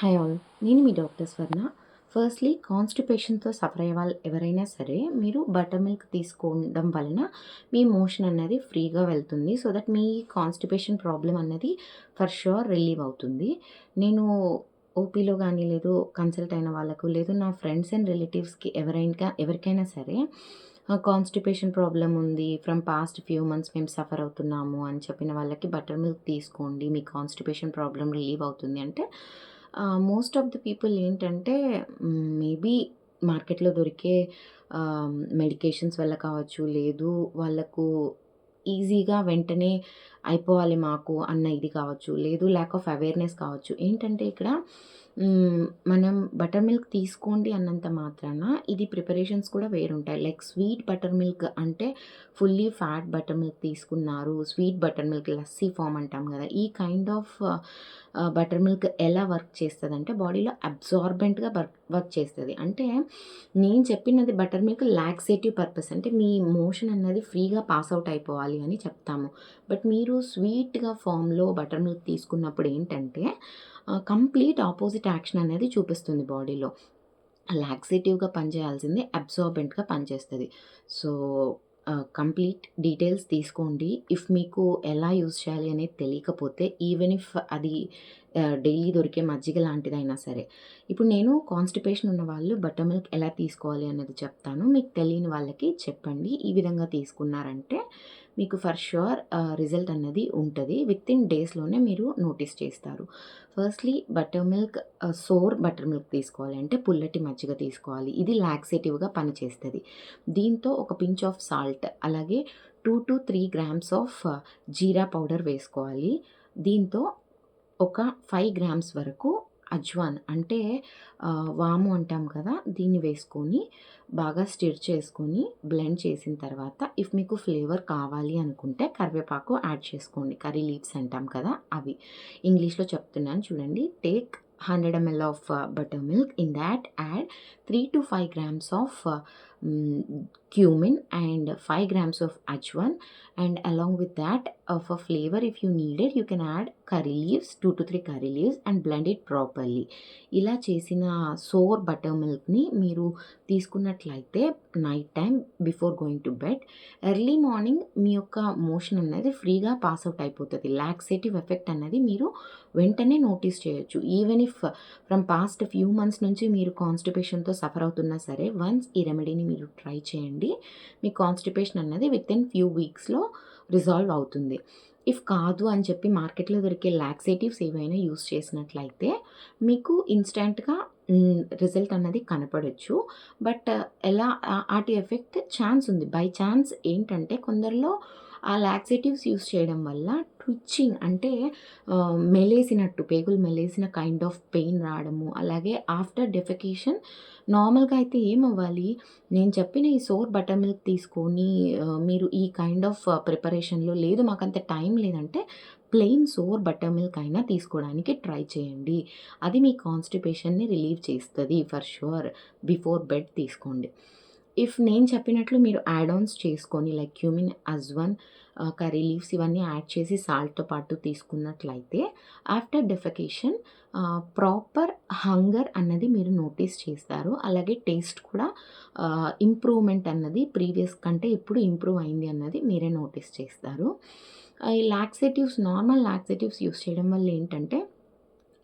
Hi all. నేను మీ doctor Swarna. Firstly కాన్స్టిపేషన్తో సఫర్ అయ్యే వాళ్ళు ఎవరైనా సరే మీరు బటర్ మిల్క్ తీసుకోవడం వలన మీ మోషన్ అనేది ఫ్రీగా వెళ్తుంది. సో దట్ మీ కాన్స్టిపేషన్ ప్రాబ్లం అన్నది ఫర్ షూర్ రిలీవ్ అవుతుంది. నేను ఓపీలో కానీ లేదు కన్సల్ట్ అయిన వాళ్ళకు లేదు నా ఫ్రెండ్స్ అండ్ రిలేటివ్స్కి ఎవరైనా ఎవరికైనా సరే కాన్స్టిపేషన్ ప్రాబ్లం ఉంది ఫ్రమ్ పాస్ట్ ఫ్యూ మంత్స్ మేము సఫర్ అవుతున్నాము అని చెప్పిన వాళ్ళకి బటర్ మిల్క్ తీసుకోండి మీ కాన్స్టిపేషన్ ప్రాబ్లం రిలీవ్ అవుతుంది అంటే మోస్ట్ ఆఫ్ ద పీపుల్ ఏంటంటే మేబీ మార్కెట్లో దొరికే మెడికేషన్స్ వల్ల కావచ్చు లేదు వాళ్ళకు ఈజీగా వెంటనే అయిపోవాలి మాకు అన్న ఇది కావచ్చు లేదు ల్యాక్ ఆఫ్ అవేర్నెస్ కావచ్చు. ఏంటంటే ఇక్కడ మనం బటర్ మిల్క్ తీసుకోండి అన్నంత మాత్రాన ఇది ప్రిపరేషన్స్ కూడా వేరుంటాయి. లైక్ స్వీట్ బటర్ మిల్క్ అంటే ఫుల్లీ ఫ్యాట్ బటర్ మిల్క్ తీసుకున్నారు. Sweet butter milk lassi form అంటాం కదా. ఈ కైండ్ ఆఫ్ బటర్ మిల్క్ ఎలా వర్క్ చేస్తుంది అంటే బాడీలో అబ్జార్బెంట్గా వర్క్ వర్క్ చేస్తుంది. అంటే నేను చెప్పినది బటర్ మిల్క్ లాక్సేటివ్ పర్పస్ అంటే మీ మోషన్ అన్నది ఫ్రీగా పాస్ అవుట్ అయిపోవాలి అని చెప్తాము. బట్ మీరు స్వీట్గా ఫామ్లో బటర్ మిల్క్ తీసుకున్నప్పుడు ఏంటంటే కంప్లీట్ ఆపోజిట్ యాక్షన్ అనేది చూపిస్తుంది బాడీలో. లాక్సేటివ్గా పనిచేయాల్సింది అబ్జార్బెంట్గా పనిచేస్తుంది. సో కంప్లీట్ డీటెయిల్స్ తీసుకోండి. ఇఫ్ మీకు ఎలా యూజ్ చేయాలి అనేది తెలియకపోతే ఈవెన్ ఇఫ్ అది డైలీ దొరికే మజ్జిగ లాంటిదైనా సరే. ఇప్పుడు నేను కాన్స్టిపేషన్ ఉన్న వాళ్ళు బటర్ మిల్క్ ఎలా తీసుకోవాలి అన్నది చెప్తాను. మీకు తెలియని వాళ్ళకి చెప్పండి. ఈ విధంగా తీసుకున్నారంటే మీకు ఫర్ ష్యూర్ రిజల్ట్ అన్నది ఉంటుంది. విత్ ఇన్ డేస్లోనే మీరు నోటీస్ చేస్తారు. Firstly butter milk sour butter milk తీసుకోవాలి. అంటే పుల్లటి మజ్జిగ తీసుకోవాలి. ఇది లాక్సేటివ్గా పనిచేస్తుంది. దీంతో ఒక పించ్ ఆఫ్ సాల్ట్ అలాగే two to three grams of jeera powder వేసుకోవాలి. దీంతో ఒక ఫైవ్ గ్రామ్స్ వరకు అజ్వాన్ అంటే వాము అంటాం కదా దీన్ని వేసుకొని బాగా స్టిర్ చేసుకొని బ్లెండ్ చేసిన తర్వాత ఇఫ్ మీకు ఫ్లేవర్ కావాలి అనుకుంటే కరివేపాకు యాడ్ చేసుకోండి. కర్రీ లీవ్స్ అంటాం కదా అవి. ఇంగ్లీష్లో చెప్తున్నాను చూడండి take hundred ML of butter milk in that add three to five grams of cumin and 5 grams of ajwan and along with that uh, of a flavor if you need it you can add curry leaves 2 to 3 curry leaves and blend it properly. ఇలా చేసిన sour butter మిల్క్ని మీరు తీసుకున్నట్లయితే night time before going to bed early morning మీ యొక్క motion అనేది ఫ్రీగా pass out అయిపోతుంది. Laxative effect అనేది మీరు వెంటనే నోటీస్ చేయొచ్చు. Even if from past few months నుంచి మీరు కాన్స్టిపేషన్తో సఫర్ అవుతున్నా సరే వన్స్ ఈ రెమెడీని మీరు ట్రై చేయండి. మీ కాన్స్టిపేషన్ అన్నది విత్ ఇన్ ఫ్యూ వీక్స్లో రిజాల్వ్ అవుతుంది. ఇఫ్ కాదు అని చెప్పి మార్కెట్లో దొరికే లాక్సేటివ్స్ ఏవైనా యూస్ చేసినట్లయితే మీకు ఇన్స్టెంట్గా రిజల్ట్ అన్నది కనపడచ్చు. బట్ ఎలా వాటి ఎఫెక్ట్ ఛాన్స్ ఉంది. బై ఛాన్స్ ఏంటంటే కొందరిలో ఆ లాక్సేటివ్స్ యూస్ చేయడం వల్ల ట్విచ్చింగ్ అంటే మెలేసినట్టు పేగులు మెలేసిన కైండ్ ఆఫ్ పెయిన్ రావడము అలాగే ఆఫ్టర్ డెఫికేషన్ నార్మల్గా అయితే ఏమవ్వాలి? నేను చెప్పిన ఈ సోర్ బటర్ మిల్క్ తీసుకొని మీరు ఈ కైండ్ ఆఫ్ ప్రిపరేషన్లో లేదు మాకు అంత టైం లేదంటే ప్లెయిన్ సోర్ బటర్ మిల్క్ అయినా తీసుకోవడానికి ట్రై చేయండి. అది మీ కాన్స్టిపేషన్ని రిలీవ్ చేస్తుంది ఫర్ షూర్ బిఫోర్ బెడ్ తీసుకోండి. ఇఫ్ నేను చెప్పినట్లు మీరు యాడ్ ఆన్స్ చేసుకొని like cumin ajwain curry leaves ఇవన్నీ యాడ్ చేసి సాల్ట్తో పాటు తీసుకున్నట్లయితే ఆఫ్టర్ డెఫికేషన్ ప్రాపర్ హంగర్ అన్నది మీరు నోటీస్ చేస్తారు. అలాగే టేస్ట్ కూడా uh, ఇంప్రూవ్మెంట్ అన్నది ప్రీవియస్ కంటే ఇప్పుడు ఇంప్రూవ్ అయింది అన్నది మీరే నోటీస్ చేస్తారు. ఈ లాక్సేటివ్స్ నార్మల్ లాక్సేటివ్స్ యూస్ చేయడం వల్ల ఏంటంటే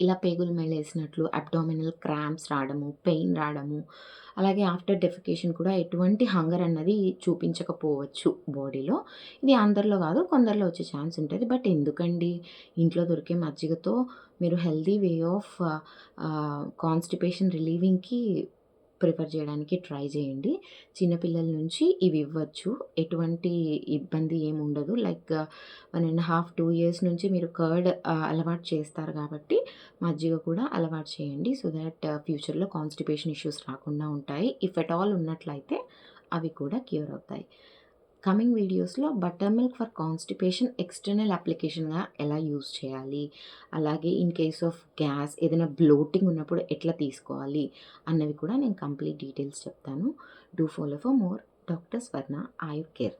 ఇలా పేగులు మెలేసినట్లు అబ్డామినల్ క్రాంప్స్ రావడము పెయిన్ రావడము అలాగే ఆఫ్టర్ డెఫికేషన్ కూడా ఎటువంటి హంగర్ అన్నది చూపించకపోవచ్చు బాడీలో. ఇది అందరిలో కాదు కొందరిలో వచ్చే ఛాన్స్ ఉంటుంది. బట్ ఎందుకండి? ఇంట్లో దొరికే మజ్జిగతో మీరు హెల్దీ వే ఆఫ్ కాన్స్టిపేషన్ రిలీవింగ్కి ప్రిఫర్ చేయడానికి ట్రై చేయండి. చిన్నపిల్లల నుంచి ఇవి ఇవ్వచ్చు. ఎటువంటి ఇబ్బంది ఏమి ఉండదు. Like one and half two years నుంచి మీరు కర్డ్ అలవాటు చేస్తారు కాబట్టి మజ్జిగ కూడా అలవాటు చేయండి. సో దాట్ ఫ్యూచర్లో కాన్స్టిపేషన్ ఇష్యూస్ రాకుండా ఉంటాయి. ఇఫ్ ఎట్ ఆల్ ఉన్నట్లయితే అవి కూడా క్యూర్ అవుతాయి. కమింగ్ వీడియోస్లో butter milk for constipation external అప్లికేషన్గా ఎలా యూస్ చేయాలి? అలాగే ఇన్ కేస్ ఆఫ్ గ్యాస్ ఏదైనా బ్లోటింగ్ ఉన్నప్పుడు ఎట్లా తీసుకోవాలి? అన్నవి కూడా నేను కంప్లీట్ డీటెయిల్స్ చెప్తాను. Do follow for more doctor Swarna Ayur care